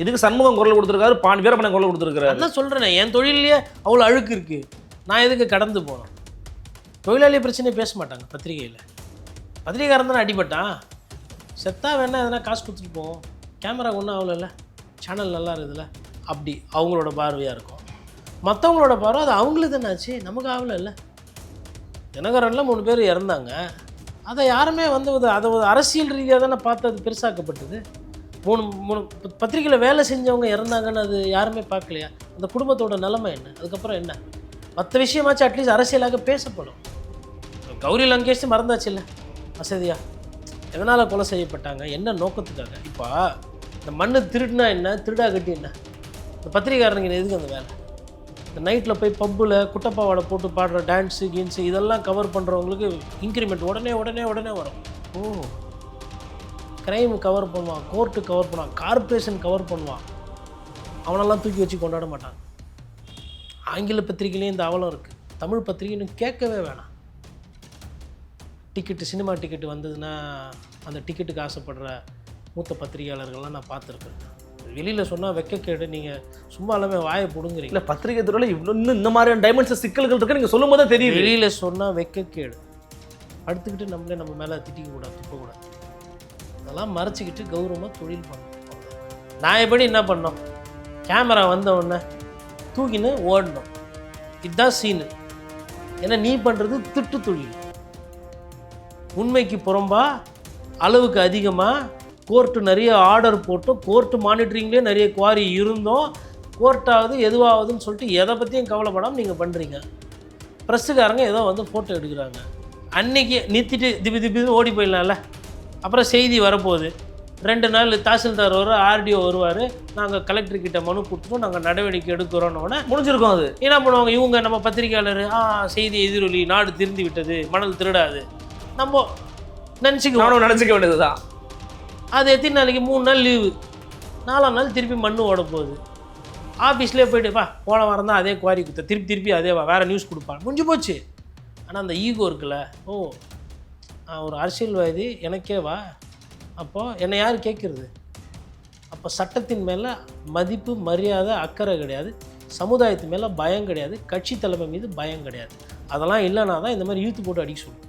இதுக்கு சண்முகம் குரல் கொடுத்துருக்காரு பாண்டி வீரமணன் குரல் கொடுத்துருக்காரு அதான் சொல்கிறேன் என் தொழிலே அவ்வளோ அழுக்கு இருக்குது நான் எதுக்கு கடந்து போனோம்? தொழிலாளி பிரச்சனையை பேச மாட்டாங்க பத்திரிகையில். பத்திரிகாரன் தானே அடிபட்டான். செத்தா வேணா எதனா காசு கொடுத்துட்டு போவோம். கேமரா ஒன்றும் ஆகலைல்ல. சேனல் நல்லா இருக்குதுல்ல. அப்படி அவங்களோட பார்வையாக இருக்கும். மற்றவங்களோட பார்வை அது அவங்களுக்கு தானே ஆச்சு. நமக்கு இல்லை தினகரனில் மூணு பேர் இறந்தாங்க. அதை யாருமே வந்து அதை ஒரு அரசியல் ரீதியாக தானே பார்த்து அது பெருசாக்கப்பட்டது. மூணு மூணு பத்திரிக்கையில் வேலை செஞ்சவங்க இறந்தாங்கன்னு அது யாருமே பார்க்கலையா? அந்த குடும்பத்தோட நிலைமை என்ன? அதுக்கப்புறம் என்ன? மற்ற விஷயமாச்சும் அட்லீஸ்ட் அரசியலாக பேசப்படும். கௌரி லங்கேஷ் மறந்தாச்சு இல்லை? வசதியா எதனால் கொலை செய்யப்பட்டாங்க? என்ன நோக்கத்துக்காக? இப்போ இந்த மண்ணு திருடுனா என்ன? திருடா கட்டி என்ன? இந்த பத்திரிகாரனுக்கு எதுக்கு அந்த வேலை? இந்த நைட்டில் போய் பப்பில் குட்டப்பாவாடை போட்டு பாடுற டான்ஸு கீன்ஸு இதெல்லாம் கவர் பண்ணுறவங்களுக்கு இன்க்ரிமெண்ட் உடனே உடனே உடனே வரும். ஓ. கிரைம் கவர் பண்ணுவான் கோர்ட்டு கவர் பண்ணுவான் கார்ப்பரேஷன் கவர் பண்ணுவான். அவனெல்லாம் தூக்கி வச்சு கொண்டாட மாட்டான். ஆங்கில பத்திரிகையிலையும் இந்த அவலம் இருக்குது தமிழ் பத்திரிகைன்னு கேட்கவே வேணாம். டிக்கெட்டு சினிமா டிக்கெட்டு வந்ததுன்னா அந்த டிக்கெட்டுக்கு ஆசைப்படுற மூத்த பத்திரிகையாளர்கள்லாம் நான் பார்த்துருக்கேன். வெளியில் சொன்னால் வெக்கக்கேடு நீங்கள் சும்மா எல்லாமே வாயை பிடுங்குறீங்க. இல்ல பத்திரிகை துறையில இவ்வளவு இன்னும் இந்த மாதிரியான டைமென்ஷன் சிக்கல்கள் இருக்கு நீங்க சொல்லும் போதே தெரியுது. வெளியில் சொன்னால் வெக்கக்கேடு. அடுத்துக்கிட்டு நம்மளே நம்ம மேலே திட்டிக்க கூடாது துப்பக்கூடாது. அதெல்லாம் மறைச்சிக்கிட்டு கௌரவமாக தொழில் பண்ணணும். நான் எப்படி என்ன பண்ணோம் கேமரா வந்த உடனே தூக்கின்னு ஓடணும். இதுதான் சீனு ஏன்னா நீ பண்ணுறது திட்டு தொழில். உண்மைக்கு புறம்பா அளவுக்கு அதிகமாக கோர்ட்டு நிறைய ஆர்டர் போட்டோம். கோர்ட்டு மானிட்டரிங்லேயே நிறைய குவாரி இருந்தோம். கோர்ட்டாவது எதுவாகுதுன்னு சொல்லிட்டு எதை பற்றியும் கவலைப்படாமல் நீங்கள் பண்ணுறீங்க ப்ரெஸ்ஸுக்காரங்க ஏதோ வந்து ஃபோட்டோ எடுக்கிறாங்க. அன்னைக்கு நிறுத்திட்டு திபி திபி ஓடி போயிடலாம்ல. அப்புறம் செய்தி வரப்போகுது. ரெண்டு நாள் தாசில்தார் வரும் ஆர்டிஓ வருவார். நாங்கள் கலெக்டர் கிட்ட மனு கொடுத்துட்டோம் நாங்கள் நடவடிக்கை எடுக்கிறோன்னொடனே முடிஞ்சிருக்கும் அது. என்ன பண்ணுவாங்க? இவங்க நம்ம பத்திரிக்கையாளர் ஆ செய்தி எதிரொலி நாடு திருந்தி விட்டது மணல் திருடாது. நம்ம நினச்சிக்குவோம். நானும் நினைச்சுக்க வேண்டியதுதான். அது எத்தனை நாளைக்கு? மூணு நாள் லீவு நாலாம் நாள் திருப்பி மண்ணு ஓட போகுது. ஆஃபீஸ்லேயே போயிட்டு பா போன வாரம் தான் அதே குவாரி கொடுத்த திருப்பி திருப்பி அதே வா வேறு நியூஸ் கொடுப்பான். முடிஞ்சு போச்சு. ஆனால் அந்த ஈகோ இருக்குல்ல. ஓ ஒரு அரசியல்வாதி எனக்கே வா. அப்போது என்னை யார் கேட்குறது? அப்போ சட்டத்தின் மேலே மதிப்பு மரியாதை அக்கறை கிடையாது. சமுதாயத்து மேலே பயம் கிடையாது. கட்சி தலைமை மீது பயம் கிடையாது. அதெல்லாம் இல்லைனா தான் இந்த மாதிரி யூத்து போட்டு அடிக்க சொல்லுவோம்.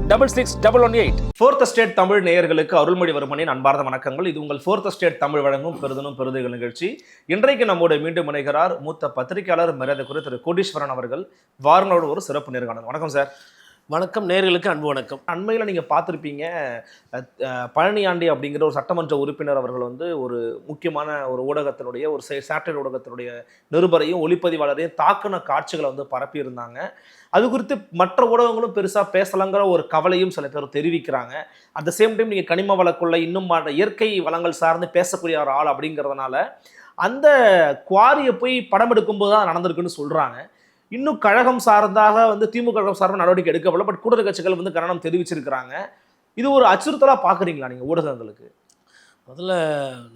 double six double one eight fourth state Tamil நேயர்களுக்கு அருள்மொழிவர்மனின் அன்பார்ந்த வணக்கங்கள். இது உங்கள் ஃபோர்த் ஸ்டேட் தமிழ் வழங்கும் பெருதனும் பெருதுகள் நிகழ்ச்சி. இன்றைக்கு நம்மோடு மீண்டும் இணைகிறார் மூத்த பத்திரிகையாளர் மரியாதைக்குரிய திரு கோடீஸ்வரன் அவர்கள். வாரங்களோடு ஒரு சிறப்பு நேர்காணல். வணக்கம் சார். வணக்கம் நேர்களுக்கு அன்பு வணக்கம். அண்மையில் நீங்கள் பார்த்துருப்பீங்க பழனியாண்டி அப்படிங்கிற ஒரு சட்டமன்ற உறுப்பினர் அவர்கள் வந்து ஒரு முக்கியமான ஒரு ஊடகத்தினுடைய ஒரு சேட்டலைட் ஊடகத்தினுடைய நிருபரையும் ஒளிப்பதிவாளரையும் தாக்குன காட்சிகளை வந்து பரப்பியிருந்தாங்க. அது குறித்து மற்ற ஊடகங்களும் பெருசாக பேசலாங்கிற ஒரு கவலையும் சில பேர் தெரிவிக்கிறாங்க. அட் த சேம் டைம் நீங்கள் கனிம வளக்குள்ள இன்னும் இயற்கை வளங்கள் சார்ந்து பேசக்கூடிய ஒரு ஆள் அப்படிங்கிறதுனால அந்த குவாரியை போய் படம் எடுக்கும்போது தான் நடந்திருக்குன்னு சொல்கிறாங்க இன்னும் கழகம் சார்ந்தாக வந்து திமுக கழகம் சார்பாக நடவடிக்கை எடுக்கப்படல. பட் கூட்டணி கட்சிகள் வந்து கண்டனம் தெரிவிச்சிருக்கிறாங்க. இது ஒரு அச்சுறுத்தலாக பார்க்குறீங்களா நீங்கள் ஊடகங்களுக்கு? முதல்ல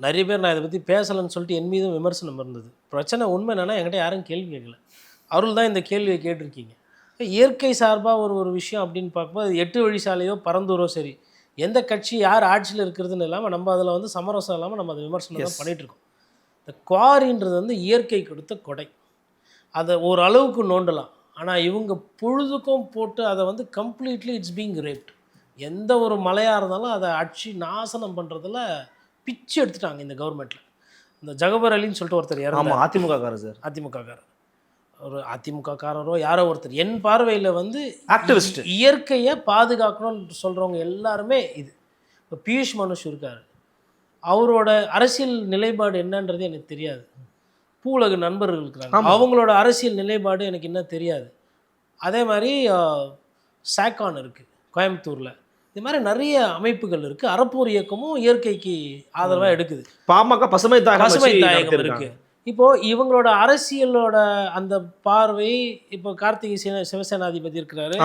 நிறைய பேர் நான் இதை பற்றி பேசலைன்னு சொல்லிட்டு என் மீதும் விமர்சனம் இருந்தது. பிரச்சனை உண்மை என்னன்னா என்கிட்ட யாரும் கேள்வி கேட்கல. அருள் தான் இந்த கேள்வியை கேட்டிருக்கீங்க. இயற்கை சார்பாக ஒரு ஒரு விஷயம் அப்படின்னு பார்க்கும்போது எட்டு வழி சாலையோ பரந்தூரோ சரி எந்த கட்சி யார் ஆட்சியில் இருக்கிறதுன்னு இல்லாமல் நம்ம அதில் வந்து சமரசம் இல்லாமல் நம்ம அதை விமர்சனம். தான் பண்ணிட்டு இருக்கோம். இந்த குவாரின்றது வந்து இயற்கை கொடுத்த கொடை. அதை ஒரு அளவுக்கு நோண்டலாம். ஆனால் இவங்க பொழுதுக்கும் போட்டு அதை வந்து கம்ப்ளீட்லி இட்ஸ் பீங் ரேப்ட் எந்த ஒரு மலையாக இருந்தாலும் அதை அடிச்சு நாசனம் பண்ணுறதுல பிச்சு எடுத்துட்டாங்க இந்த கவர்மெண்ட்டில் இந்த ஜகபர் அலின்னு சொல்லிட்டு ஒருத்தர் ஆமாம் இறந்தார். அதிமுக காரர் சார். அதிமுககாரர் ஒரு அதிமுக காரரோ யாரோ ஒருத்தர். என் பார்வையில் வந்து. இ- இயற்கையை பாதுகாக்கணும்னு சொல்கிறவங்க எல்லாருமே இது. இப்போ பியூஷ் மனுஷ் இருக்கார். அவரோட அரசியல் நிலைப்பாடு என்னன்றது எனக்கு தெரியாது. பூவுலக நண்பர்கள் இருக்கிறாங்க. அவங்களோட அரசியல் நிலைப்பாடு எனக்கு என்ன தெரியாது. அதே மாதிரி சாக்கான் இருக்குது கோயம்புத்தூரில். இது மாதிரி நிறைய அமைப்புகள் இருக்குது அறப்போர் இயக்கமும் இயற்கைக்கு ஆதரவாக எடுக்குது. பாமக பசுமை பசுமை தாயகம் நடத்திருக்காங்க. இருக்கு. இப்போது இவங்களோட அரசியலோட அந்த பார்வை இப்போ கார்த்திகை சிவ சிவசேனாதிபதி இருக்கிறாரு.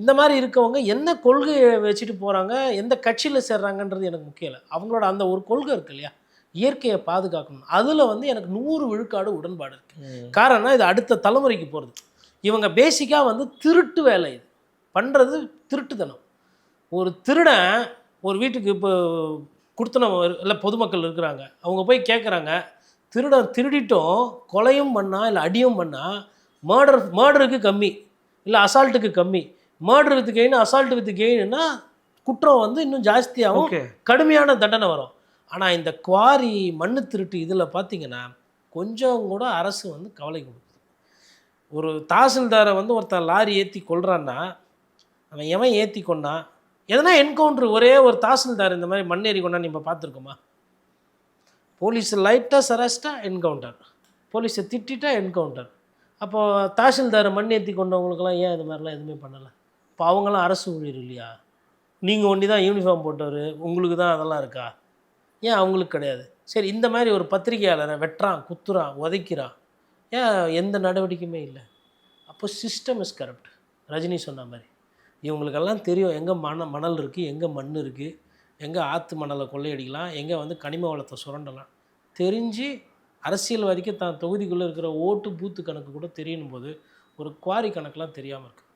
இந்த மாதிரி இருக்கவங்க என்ன கொள்கையை வச்சுட்டு போகிறாங்க எந்த கட்சியில் சேர்றாங்கன்றது எனக்கு முக்கியம் இல்லை. அவங்களோட அந்த ஒரு கொள்கை இருக்கு இல்லையா? இயற்கையை பாதுகாக்கணும். அதில் வந்து எனக்கு நூறு விழுக்காடு உடன்பாடு இருக்குது காரணம் இது அடுத்த தலைமுறைக்கு போகிறது இவங்க பேசிக்காக வந்து திருட்டு வேலை இது. பண்ணுறது திருட்டுத்தனம். ஒரு திருடன் ஒரு வீட்டுக்கு இப்போ கொடுத்தனம் இல்லை பொதுமக்கள் இருக்கிறாங்க. அவங்க போய் கேட்குறாங்க திருடன் திருடிட்டும் கொலையும் பண்ணா இல்லை அடியும் பண்ணா மர்டர் மர்டருக்கு கம்மி இல்லை அசால்ட்டுக்கு கம்மி. Murder with gain assault with கெயின்னா குற்றம் வந்து இன்னும் ஜாஸ்தியாகும் ஓகே கடுமையான தண்டனை வரும். ஆனால் இந்த குவாரி மண்ணு திருட்டு இதில் பார்த்தீங்கன்னா கொஞ்சம் கூட அரசு வந்து கவலை கொடுக்குது. ஒரு தாசில்தாரை வந்து ஒருத்தன் லாரி ஏற்றி கொள்றான்னா அவன் எவன் ஏற்றி கொண்டான் எதனா என்கவுண்ட்ரு ஒரே ஒரு தாசில்தார் இந்த மாதிரி மண் ஏறி கொண்டான்னு இப்போ பார்த்துருக்கோமா போலீஸ் லைட்டாக சரஸ்டா என்கவுண்டர். போலீஸை திட்டிட்டா என்கவுண்டர். அப்போது தாசில்தாரை மண் ஏற்றி கொண்டவங்களுக்கெல்லாம் ஏன் இது மாதிரிலாம் எதுவுமே பண்ணலை? இப்போ அவங்களாம் அரசு ஊழியர் இல்லையா? நீங்கள் ஒண்டி தான் யூனிஃபார்ம் போட்டவர் உங்களுக்கு தான் அதெல்லாம் இருக்கா? ஏன் அவங்களுக்கு கிடையாது? சரி இந்த மாதிரி ஒரு பத்திரிகையாளரை வெட்டுறான் குத்துறான் உதைக்கிறான். ஏன் எந்த நடவடிக்கையுமே இல்லை? அப்போ சிஸ்டம் இஸ் கரப்ட் ரஜினி சொன்ன மாதிரி. இவங்களுக்கெல்லாம் தெரியும் எங்கே மண மணல் இருக்குது எங்கே மண் இருக்குது எங்கே ஆற்று மணலை கொள்ளையடிக்கலாம் எங்கே வந்து கனிம வளத்தை சுரண்டலாம். தெரிஞ்சு அரசியல்வாதிக்கு தான் தொகுதிக்குள்ளே இருக்கிற ஓட்டு பூத்து கணக்கு கூட தெரியணும் போது ஒரு குவாரி கணக்கெலாம் தெரியாமல் இருக்குது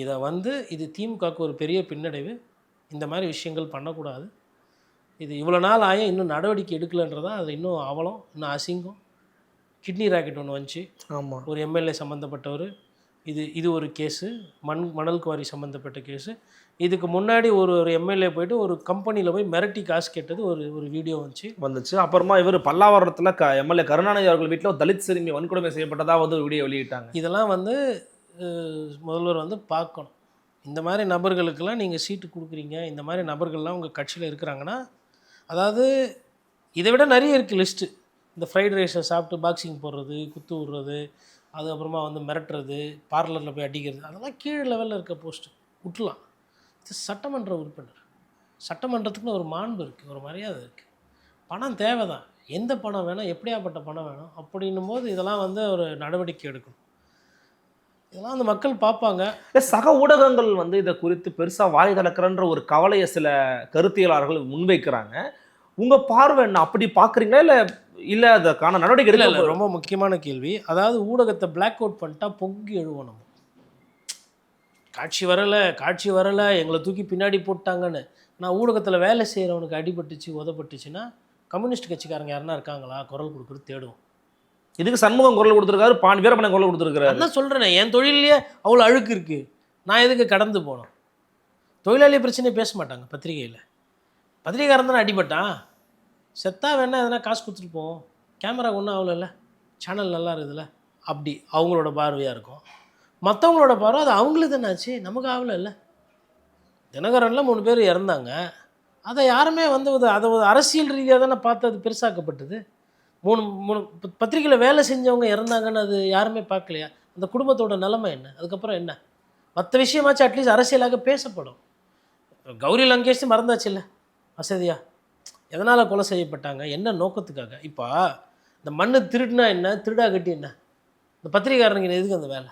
இதை வந்து இது திமுகவுக்கு ஒரு பெரிய பின்னடைவு. இந்த மாதிரி விஷயங்கள் பண்ணக்கூடாது. இது இவ்வளோ நாள் ஆயும் இன்னும் நடவடிக்கை எடுக்கலைன்றதா அது இன்னும் அவலம் இன்னும் அசிங்கம். கிட்னி ராக்கெட் ஒன்று வந்துச்சு. ஆமா. ஒரு எம்எல்ஏ சம்மந்தப்பட்டவர் இது இது ஒரு கேஸு. மண் மணல் குவாரி சம்மந்தப்பட்ட கேஸு. இதுக்கு முன்னாடி ஒரு ஒரு எம்எல்ஏ போயிட்டு ஒரு கம்பெனியில் போய் மிரட்டி காசு கேட்டது ஒரு ஒரு வீடியோ வந்துச்சு. வந்துச்சு. அப்புறமா இவர் பல்லாவரத்துல க எம்எல்ஏ கருணாநிதி அவர்கள் வீட்டில் தலித் சிறுமி வன்கொடுமை செய்யப்பட்டதா வந்து ஒரு வீடியோ வெளியிட்டாங்க. இதெல்லாம் வந்து முதல்வர் வந்து பார்க்கணும். இந்த மாதிரி நபர்களுக்கெல்லாம் நீங்கள் சீட்டு கொடுக்குறீங்க. இந்த மாதிரி நபர்கள்லாம் உங்கள் கட்சியில் இருக்கிறாங்கன்னா அதாவது இதை விட நிறைய இருக்குது லிஸ்ட்டு இந்த ஃப்ரைட் ரைஸை சாப்பிட்டு பாக்ஸிங் போடுறது குத்து விடுறது அதுக்கப்புறமா வந்து மிரட்டுறது பார்லரில் போய் அடிக்கிறது அதெல்லாம் கீழ் லெவலில் இருக்க போஸ்ட்டு விட்டுலாம். இது சட்டமன்ற உறுப்பினர். சட்டமன்றத்துக்குன்னு ஒரு மாண்பு இருக்குது ஒரு மரியாதை இருக்குது பணம் தேவை தான் எந்த பணம் வேணும் எப்படியாப்பட்ட பணம் வேணும் அப்படின்னும் போது இதெல்லாம் வந்து ஒரு நடவடிக்கை எடுக்கணும். இதெல்லாம் அந்த மக்கள் பார்ப்பாங்க. சக ஊடகங்கள் வந்து இதை குறித்து பெருசா வாய் திறக்கிறன்ற ஒரு கவலையை சில கருத்தியலாளர்கள் முன்வைக்கிறாங்க. உங்க பார்வை என்ன? அப்படி பாக்குறீங்களா இல்ல இல்ல அதற்கான நடவடிக்கை இல்லை ரொம்ப முக்கியமான கேள்வி. அதாவது ஊடகத்தை பிளாக் அவுட் பண்ணிட்டா பொங்கி எழுவோம் நம்ம காட்சி வரலை காட்சி வரலை எங்களை தூக்கி பின்னாடி போட்டாங்கன்னு. நான் ஊடகத்தில் வேலை செய்கிறவனுக்கு அடிபட்டுச்சு உதப்பட்டுச்சுன்னா கம்யூனிஸ்ட் கட்சிக்காரங்க யாருன்னா இருக்காங்களா? குரல் கொடுக்குறது தேடுவோம். இதுக்கு சண்முகம் குரல் கொடுத்துருக்காரு பான் வீரமணன் குரல் கொடுத்துருக்காரு என்ன சொல்கிறேனே என் தொழிலே அவ்வளோ அழுக்கு இருக்குது நான் எதுக்கு கடந்து போனோம்? தொழிலாளி பிரச்சனையே பேச மாட்டாங்க பத்திரிகையில். பத்திரிகாரன் தானே அடிபட்டான். செத்தா வேணா எதனா காசு கொடுத்துருப்போம் கேமரா ஒன்றும் ஆகலைல்ல. சேனல் நல்லா இருக்குதுல்ல. அப்படி அவங்களோட பார்வையாக இருக்கும். மற்றவங்களோட பார்வை அது அவங்களுக்கு தானே ஆச்சு. நமக்கு இல்லை தினகரனில் மூணு பேர் இறந்தாங்க. அதை யாருமே வந்து அதை ஒரு அரசியல் ரீதியாக தானே பார்த்து அது பெருசாக்கப்பட்டது. மூணு மூணு ப- பத்திரிக்கையில் வேலை செஞ்சவங்க இறந்தாங்கன்னு அது யாருமே பார்க்கலையா? அந்த குடும்பத்தோட நிலைமை என்ன? அதுக்கப்புறம் என்ன? மற்ற விஷயமாச்சும் அட்லீஸ்ட் அரசியலாக பேசப்படும். கௌரி லங்கேஷ் மறந்தாச்சு இல்லை வசதியா? எதனால் கொலை செய்யப்பட்டாங்க? என்ன நோக்கத்துக்காக? இப்போ இந்த மண்ணு திருடுனா என்ன? திருடா கட்டி என்ன? இந்த பத்திரிகாரனுக்கு எதுக்கு அந்த வேலை?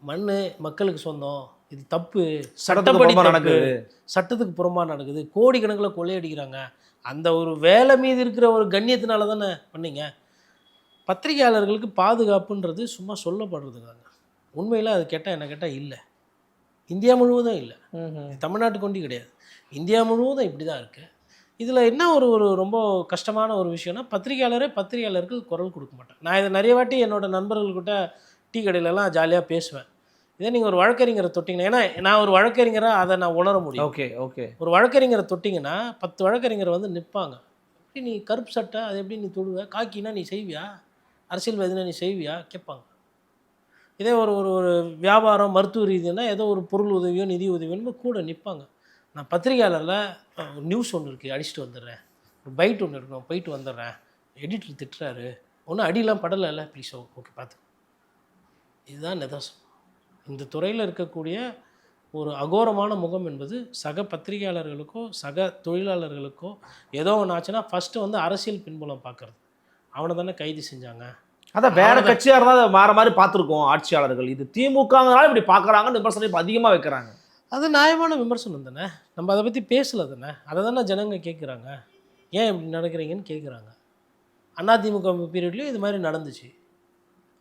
மண் மக்களுக்கு சொந்தம். இது தப்பு. சட்டப்படி. நடக்குது. சட்டத்துக்கு புறம்பா நடக்குது. கோடிக்கணக்கில் கொள்ளையடிக்கிறாங்க. அந்த ஒரு வேலை மீது இருக்கிற ஒரு கண்ணியத்தினால தானே பண்ணீங்க? பத்திரிகையாளர்களுக்கு பாதுகாப்புன்றது சும்மா சொல்லப்படுறதுக்காங்க உண்மையில் அது கேட்டால் என்ன கேட்டால் இல்லை. இந்தியா முழுவதும் இல்லை. தமிழ்நாட்டு கொண்டு கிடையாது. இந்தியா முழுவதும் இப்படி தான் இருக்குது இதில் என்ன ஒரு ஒரு ரொம்ப கஷ்டமான ஒரு விஷயம்னா பத்திரிகையாளரே பத்திரிகையாளருக்கு குரல் கொடுக்க மாட்டேன் நான் இதை நிறைய வாட்டி என்னோட நண்பர்கள்கிட்ட டீ கடையிலலாம் ஜாலியாக பேசுவேன். இதே நீங்கள் ஒரு வழக்கறிஞரை தொட்டிங்கன்னா ஏன்னா நான் ஒரு வழக்கறிஞராக அதை நான் உணர முடியும். Okay okay. ஒரு வழக்கறிஞரை தொட்டிங்கன்னா பத்து வழக்கறிஞர் வந்து நிற்பாங்க எப்படி நீ கருப்பு சட்டை அது எப்படி நீ தொடுவ? காக்கினா நீ செய்வியா? அரசியல்வாதினா நீ செய்வியா? கேட்பாங்க. இதே ஒரு ஒரு ஒரு வியாபாரம் மருத்துவ ரீதினா ஏதோ ஒரு பொருள் உதவியோ நிதி உதவியோன்னு கூட நிற்பாங்க நான் பத்திரிகையாளரில் நியூஸ் ஒன்று இருக்குது அடிச்சுட்டு வந்துடுறேன். ஒரு பைட் ஒன்று இருக்கணும் போயிட்டு வந்துடுறேன். எடிட்டர் திட்டுறாரு. ஒன்றும் அடியெல்லாம் படலைல்ல. ப்ளீஸ் ஓகே பார்த்து இதுதான் நிதர்சனம். இந்த துறையில் இருக்கக்கூடிய ஒரு அகோரமான முகம் என்பது சக பத்திரிகையாளர்களுக்கோ சக தொழிலாளர்களுக்கோ ஏதோ ஒன்று ஆச்சுன்னா ஃபஸ்ட்டு வந்து அரசியல் பின்புலம் பார்க்குறது அவனை தானே கைது செஞ்சாங்க. அதான் வேற அவ்வளவுதான். கட்சியா இருந்தா அதை மாற மாதிரி பார்த்துருக்கோம் ஆட்சியாளர்கள். இது திமுகங்கனால இப்படி பார்க்கறாங்கன்னு விமர்சனம் இப்ப அதிகமா வைக்கிறாங்க. அது நியாயமான விமர்சனம் தானே? நம்ம அதை பற்றி பேசல தானே? அதை தானே ஜனங்க கேட்குறாங்க ஏன் இப்படி நடக்கிறீங்கன்னு கேட்குறாங்க அதிமுக பீரியட்லேயும் இது மாதிரி நடந்துச்சு.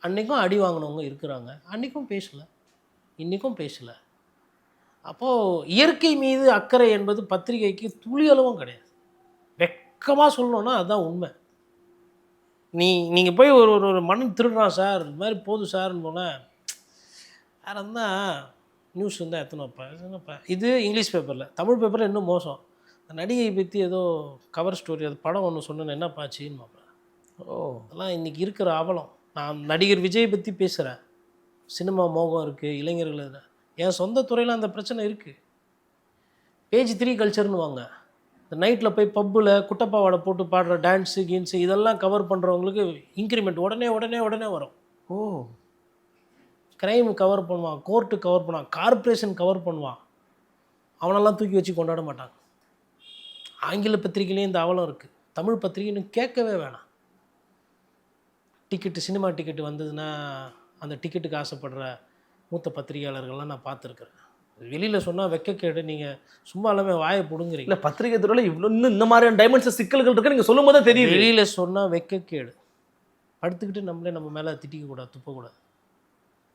அன்றைக்கும் அடி வாங்கினவங்க இருக்கிறாங்க. அன்றைக்கும் பேசலை. இன்றைக்கும் பேசலை. அப்போது இயற்கை மீது அக்கறை என்பது பத்திரிகைக்கு துளியளவும் கிடையாது. வெக்கமாக சொல்லணும்னா அதுதான் உண்மை. நீ நீங்கள் போய் ஒரு ஒரு ஒரு மண் திருடுறான் சார் இது மாதிரி போதும் சார்னு போனால் வேறு இருந்தால் நியூஸ் இருந்தால் எத்தனை வைப்பேன் என்னப்பா இது இங்கிலீஷ் பேப்பரில் தமிழ் பேப்பரில் இன்னும் மோசம். அந்த நடிகை பற்றி ஏதோ கவர் ஸ்டோரி அது படம் ஒன்று சொன்னேன் என்ன பாச்சின்னு பார்ப்பேன் ஓ. அதெல்லாம் இன்றைக்கி இருக்கிற அவலம். நான் நடிகர் விஜய் பற்றி பேசுகிறேன் சினிமா மோகம் இருக்குது இளைஞர்கள் என் சொந்த துறையில் அந்த பிரச்சனை இருக்குது பேஜ் த்ரீ கல்ச்சர்னு வாங்க இந்த நைட்டில் போய் பப்பில் குட்டப்பாவாடை போட்டு பாடுற டான்ஸு கீன்ஸு இதெல்லாம் கவர் பண்ணுறவங்களுக்கு இன்க்ரிமெண்ட் உடனே உடனே உடனே வரும். ஓ. க்ரைம் கவர் பண்ணுவான் கோர்ட்டு கவர் பண்ணுவான் கார்ப்பரேஷன் கவர் பண்ணுவான். அவனெல்லாம் தூக்கி வச்சு கொண்டாட மாட்டாங்க. ஆங்கில பத்திரிகையிலேயும் இந்த அவலம் இருக்குது தமிழ் பத்திரிகைன்னு கேட்கவே வேணாம். டிக்கெட்டு சினிமா டிக்கெட்டு வந்ததுன்னா அந்த டிக்கெட்டுக்கு ஆசைப்படுற மூத்த பத்திரிகையாளர்கள்லாம் நான் பார்த்துருக்குறேன். வெளியில் சொன்னால் வெக்கக்கேடு நீங்கள் சும்மா எல்லாமே வாயை பிடுங்குறீங்க. இல்ல பத்திரிகை துறையில இவ்வளவு இன்னும் இந்த மாதிரியான டைமென்ஷன் சிக்கல்கள் இருக்கு நீங்க சொல்லும் போதே தெரியுது. வெளியில் சொன்னால் வெக்கக்கேடு. படுத்துக்கிட்டு நம்மளே நம்ம மேலே திட்டிக்கக்கூடாது துப்பக்கூடாது.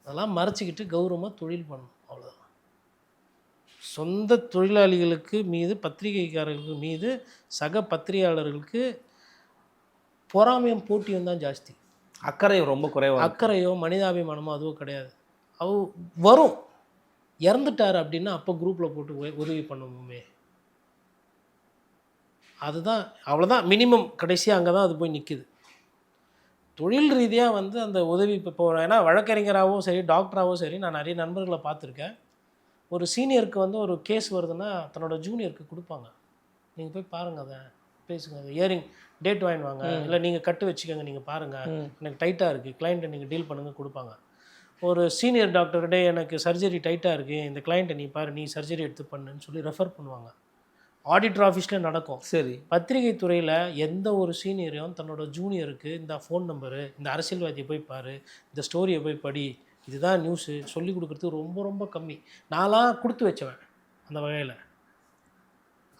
அதெல்லாம் மறைச்சிக்கிட்டு கௌரவமாக தொழில் பண்ணணும் அவ்வளோதான் சொந்த தொழிலாளிகளுக்கு மீது பத்திரிகைக்காரர்களுக்கு மீது சக பத்திரிகையாளர்களுக்கு பொறாமையும் போட்டியும் தான் ஜாஸ்தி. அக்கறை ரொம்ப குறைவாக அக்கறையோ மனிதாபிமானமோ அதுவோ கிடையாது. அவ வரும். இறந்துட்டார் அப்படின்னா அப்போ குரூப்பில் போட்டு உதவி பண்ணுவோமே. அதுதான் அவ்வளோதான் மினிமம் கடைசியாக அங்கே தான் அது போய் நிற்கிது தொழில் ரீதியாக வந்து அந்த உதவி இப்போ இப்போ ஏன்னா வழக்கறிஞராகவும் சரி டாக்டராகவும் சரி நான் நிறைய நண்பர்களை பார்த்துருக்கேன். ஒரு சீனியருக்கு வந்து ஒரு கேஸ் வருதுன்னா தன்னோட ஜூனியருக்கு கொடுப்பாங்க. நீங்கள் போய் பாருங்கள் அதை. பேசுங்க. இயரிங் டேட் வாங்கிட்டு வாங்க இல்லை நீங்கள் கட்டு வச்சுக்கோங்க நீங்கள் பாருங்கள். எனக்கு டைட்டாக இருக்குது கிளைண்ட்டை நீங்கள் டீல் பண்ணுங்க கொடுப்பாங்க. ஒரு சீனியர் டாக்டர்கிட்ட எனக்கு சர்ஜரி டைட்டாக இருக்குது இந்த கிளைண்ட்டை நீ பாரு நீ சர்ஜரி எடுத்து பண்ணுன்னு சொல்லி ரெஃபர் பண்ணுவாங்க. ஆடிட்டர் ஆஃபீஸில் நடக்கும். சரி. பத்திரிகை துறையில் எந்த ஒரு சீனியரையும் தன்னோட ஜூனியருக்கு இந்த ஃபோன் நம்பரு இந்த அரசியல்வாதியை போய் பாரு இந்த ஸ்டோரியை போய் படி இதுதான் நியூஸு சொல்லி கொடுக்குறது ரொம்ப ரொம்ப கம்மி. நான்லாம் கொடுத்து வச்சவன் அந்த வகையில்.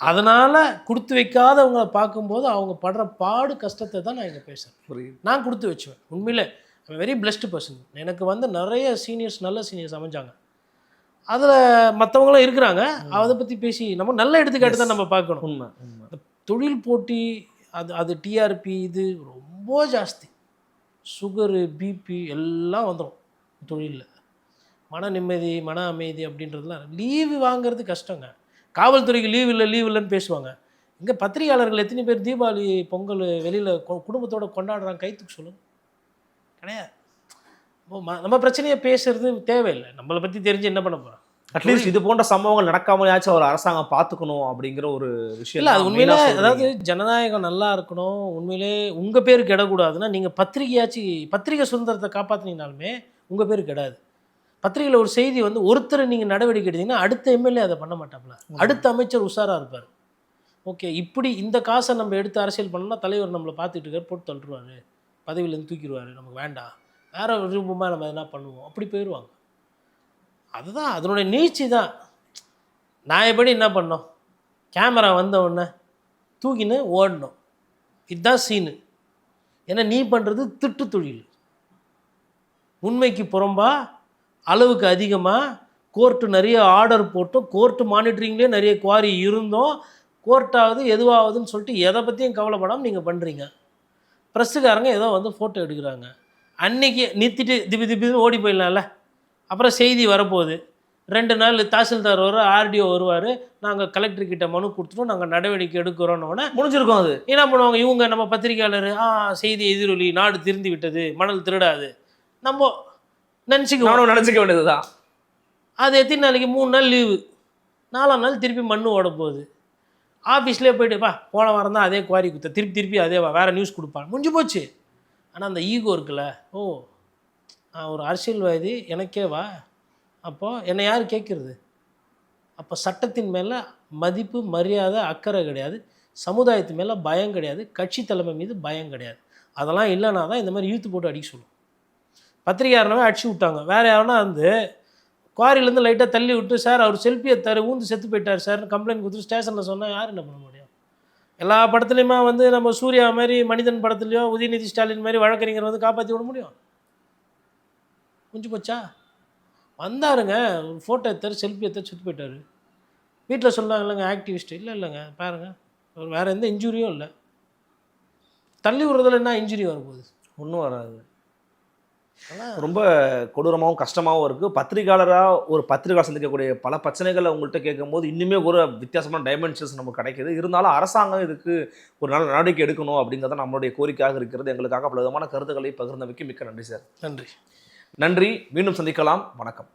அதனால் கொடுத்து வைக்காதவங்களை பார்க்கும்போது அவங்க படுற பாடு கஷ்டத்தை தான் நான் இங்கே பேசுகிறேன் நான் கொடுத்து வச்சுவேன். உண்மையிலே வெரி பிளெஸ்டு பர்சன் எனக்கு வந்து நிறைய சீனியர்ஸ் நல்ல சீனியர்ஸ் அமைஞ்சாங்க. அதில் மற்றவங்களும் இருக்கிறாங்க. அதை பற்றி பேசி நம்ம நல்ல எடுத்துக்காட்டு தான் நம்ம பார்க்கணும். உண்மை தொழில் போட்டி அது அது டிஆர்பி இது ரொம்ப ஜாஸ்தி. சுகரு பிபி எல்லாம் வந்துடும் தொழிலில். மன நிம்மதி மன அமைதி அப்படின்றதுலாம் லீவு வாங்குறது கஷ்டங்க. காவல்துறைக்கு லீவ் இல்லை லீவ் இல்லைன்னு பேசுவாங்க. இங்கே பத்திரிகையாளர்கள் எத்தனை பேர் தீபாவளி பொங்கல் வெளியில் குடும்பத்தோட கொண்டாடுறாங்க கைத்துக்கு சொல்லுங்க. கிடையாது. நம்ம பிரச்சனையை பேசுறது தேவையில்லை. நம்மளை பற்றி தெரிஞ்சு என்ன பண்ண போகிறோம் அட்லீஸ்ட் இது போன்ற சம்பவங்கள் நடக்காமலையாச்சும் ஒரு அரசாங்கம் பார்த்துக்கணும் அப்படிங்கிற ஒரு விஷயம் இல்லை அது உண்மையிலே. அதாவது ஜனநாயகம் நல்லா இருக்கணும். உண்மையிலே உங்கள் பேர் கெடக்கூடாதுன்னா நீங்கள் பத்திரிகையாச்சு பத்திரிகை சுதந்திரத்தை காப்பாற்றினீங்கனாலுமே உங்கள் பேர் கெடாது பத்திரிகையில் ஒரு செய்தி வந்து ஒருத்தர் நீங்கள் நடவடிக்கை எடுத்தீங்கன்னா அடுத்த எம்எல்ஏ அதை பண்ண மாட்டாப்ல. அடுத்த அமைச்சர் உஷாராக இருப்பார். ஓகே இப்படி இந்த காசை நம்ம எடுத்து அரசியல் பண்ணோம்னா தலைவர் நம்மளை பார்த்துட்டு இருக்கார் போட்டு தள்ளுருவாரு. பதவியிலேருந்து தூக்கிடுவார் நமக்கு வேண்டாம். வேற ரூபமாக நம்ம எதனா பண்ணுவோம். அப்படி போயிடுவாங்க அதுதான் அதனுடைய நீச்சி தான். நான் எப்படி என்ன பண்ணோம் கேமரா வந்த உடனே தூக்கின்னு ஓடணும். இதுதான் சீனு ஏன்னா நீ பண்ணுறது திட்டு தொழில். உண்மைக்கு புறம்பா அளவுக்கு அதிகமாக கோர்ட்டு நிறைய ஆர்டர் போட்டும். கோர்ட்டு மானிட்டரிங்லேயே நிறைய குவாரி இருந்தும். கோர்ட்டாவது எதுவாகுதுன்னு சொல்லிட்டு எதை பற்றியும் கவலைப்படாமல் நீங்கள் பண்ணுறீங்க ப்ரெஸ்ஸுக்காரங்க ஏதோ வந்து ஃபோட்டோ எடுக்கிறாங்க. அன்னைக்கு நிறுத்திட்டு திபி திபின்னு ஓடி போயிடலாம்ல. அப்புறம் செய்தி வரப்போகுது. ரெண்டு நாள் தாசில்தார் வர ஆர்டிஓ வருவார். நாங்கள் கலெக்டர் கிட்ட மனு கொடுத்துட்டோம். நாங்கள் நடவடிக்கை எடுக்கிறோன்னொடனே முடிஞ்சிருக்கும் அது. என்ன பண்ணுவாங்க? இவங்க நம்ம பத்திரிக்கையாளர் ஆ செய்தி எதிரொலி. நாடு திருந்தி விட்டது. மணல் திருடாது. நம்ம நினச்சிக்குவோம். நானும் நினைச்சுக்க வேண்டியதுதான். அது எத்தனை நாளைக்கு? மூணு நாள் லீவு. நாலாம் நாள் திருப்பி மண்ணு ஓட போகுது. ஆஃபீஸ்லேயே போயிட்டு பா போன வாரம் தான் அதே குவாரி குத்த திருப்பி திருப்பி அதே வா வேறு நியூஸ் கொடுப்பான். முடிஞ்சு போச்சு. ஆனால் அந்த ஈகோ இருக்குல்ல. ஓ நான் ஒரு அரசியல்வாதி எனக்கே வா. அப்போது என்னை யார் கேட்குறது அப்போ சட்டத்தின் மேலே மதிப்பு மரியாதை அக்கறை கிடையாது. சமுதாயத்து மேலே பயம் கிடையாது. கட்சி தலைமை மீது பயம் கிடையாது. அதெல்லாம் இல்லைனா தான் இந்த மாதிரி இழுத்து போட்டு அடிக்க சொல்லும். பத்திரிக்கையாரனவே அடிச்சு விட்டாங்க. வேறு யாருன்னா வந்து குவாரிலேருந்து லைட்டாக தள்ளி விட்டு சார் அவர் செல்ஃபி எடுத்தார் ஊந்து செத்து போயிட்டார் சார். கம்ப்ளைண்ட் கொடுத்து ஸ்டேஷனில் சொன்னால் யார் என்ன பண்ண முடியும்? எல்லா படத்துலையுமா வந்து நம்ம சூர்யா மாதிரி மனிதன் படத்துலையோ உதயநிதி ஸ்டாலின் மாதிரி வழக்கறிஞர் வந்து காப்பாற்றி விட முடியும்? முடிஞ்சு போச்சா? வந்தாருங்க ஃபோட்டோ எடுத்தார் செல்ஃபி எடுத்தார் செத்து போயிட்டார். வீட்டில் சொன்னாங்க இல்லைங்க ஆக்டிவிஸ்ட் இல்லை இல்லைங்க பாருங்கள் அவர் வேறு எந்த இன்ஜுரியும் இல்லை. தள்ளி விடுறதுல என்ன இன்ஜுரி வரப்போகுது? ஒன்றும் வராது. ரொம்ப கொடூரமாகவும் கஷ்டமாகவும் இருக்குது பத்திரிகையாளராக ஒரு பத்திரிகை சந்திக்கக்கூடிய பல பிரச்சனைகளை உங்கள்கிட்ட கேட்கும்போது இன்னுமே ஒரு வித்தியாசமான டைமென்ஷன்ஸ் நமக்கு கிடைக்குது. இருந்தாலும் அரசாங்கம் இதுக்கு ஒரு நல்ல நடவடிக்கை எடுக்கணும் அப்படிங்கிறத நம்மளுடைய கோரிக்கையாக இருக்கிறது. எங்களுக்காக பல விதமான கருத்துக்களை பகிர்ந்தமைக்கு மிக்க நன்றி சார். நன்றி. நன்றி. மீண்டும் சந்திக்கலாம். வணக்கம்.